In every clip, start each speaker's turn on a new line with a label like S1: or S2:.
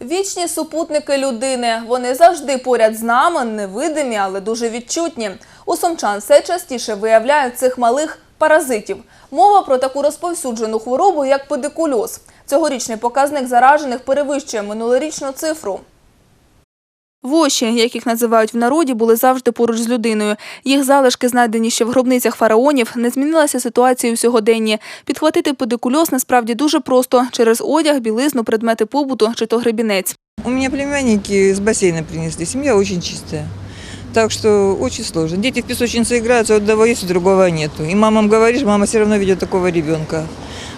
S1: Вічні супутники людини. Вони завжди поряд з нами, невидимі, але дуже відчутні. У сумчан все частіше виявляють цих малих паразитів. Мова про таку розповсюджену хворобу, як педикульоз. Цьогорічний показник заражених перевищує минулорічну цифру. Воші, як їх називають в народі, були завжди поруч з людиною. Їх залишки, знайдені ще в гробницях фараонів, не змінилася ситуація у сьогоденні. Підхватити педикульоз насправді дуже просто через одяг, білизну, предмети побуту чи то гребінець.
S2: У меня племянники с бассейна принесли. Семья очень чистая. Так что очень сложно. Дети в песочнице играются, одного есть, другого нету. И мамам говоришь, мама все равно ведет такого ребенка.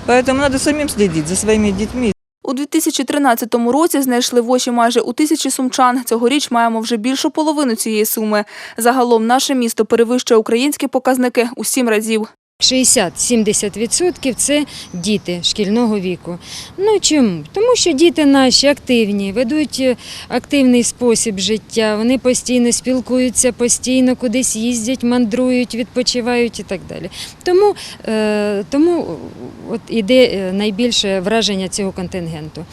S2: Поэтому надо самим следить за своими детьми.
S1: У 2013 році знайшли воші майже у тисячі сумчан. Цьогоріч маємо вже більшу половину цієї суми. Загалом наше місто перевищує українські показники у сім разів.
S3: 60-70% це діти шкільного віку. Ну чому? Тому що діти наші активні, ведуть е, активний спосіб життя, вони постійно спілкуються, постійно кудись їздять, мандрують, відпочивають і так далі. Тому, е, тому от іде е, найбільше враження цього контингенту.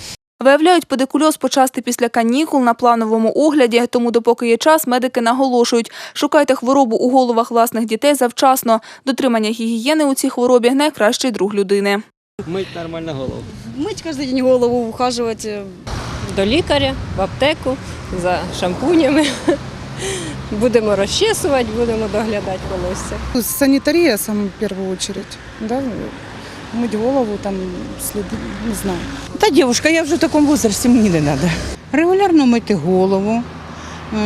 S1: Виявляють педикульоз почасти після канікул на плановому огляді, тому допоки є час, медики наголошують, шукайте хворобу у головах власних дітей завчасно. Дотримання гігієни у цій хворобі – найкращий друг людини.
S4: Мыть нормально голову.
S5: Мыть каждый день голову, ухаживать. э,
S6: до лікаря, в аптеку за шампунями. Будемо розчесувати, будемо доглядати волосся.
S7: Санитария, самое в первую очередь. Да? Мыть голову, там, следы, не знаю.
S8: Та дівчинка, я вже в такому возрасті, мені не треба. Регулярно мити голову,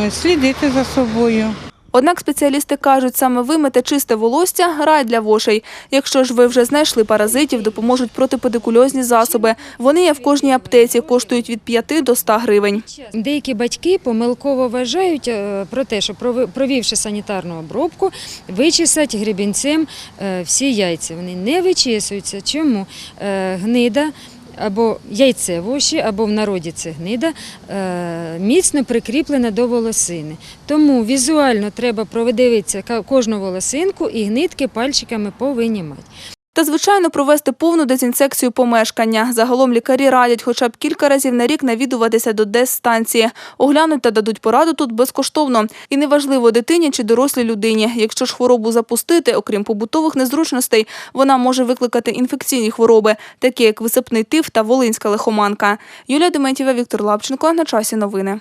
S8: е, слідити за собою.
S1: Однак спеціалісти кажуть, саме вимите чисте волосся – рай для вошей. Якщо ж ви вже знайшли паразитів, допоможуть протипедикульозні засоби. Вони є в кожній аптеці, коштують від 5 до 100 гривень.
S3: Деякі батьки помилково вважають е, про те, що провівши санітарну обробку, вичесать гребінцем е, всі яйця. Вони не вичесуються. Чому? Е, Гнида або яйцевощі, або в народі це гнида, е, міцно прикріплена до волосини. Тому візуально треба продивитися кожну волосинку і гнитки пальчиками повинімати.
S1: Та, звичайно, провести повну дезінсекцію помешкання. Загалом лікарі радять хоча б кілька разів на рік навідуватися до дезстанції. Оглянуть та дадуть пораду тут безкоштовно. І неважливо дитині чи дорослій людині. Якщо ж хворобу запустити, окрім побутових незручностей, вона може викликати інфекційні хвороби, такі як висипний тиф та волинська лихоманка. Юлія Дементєва, Віктор Лапченко. На часі новини.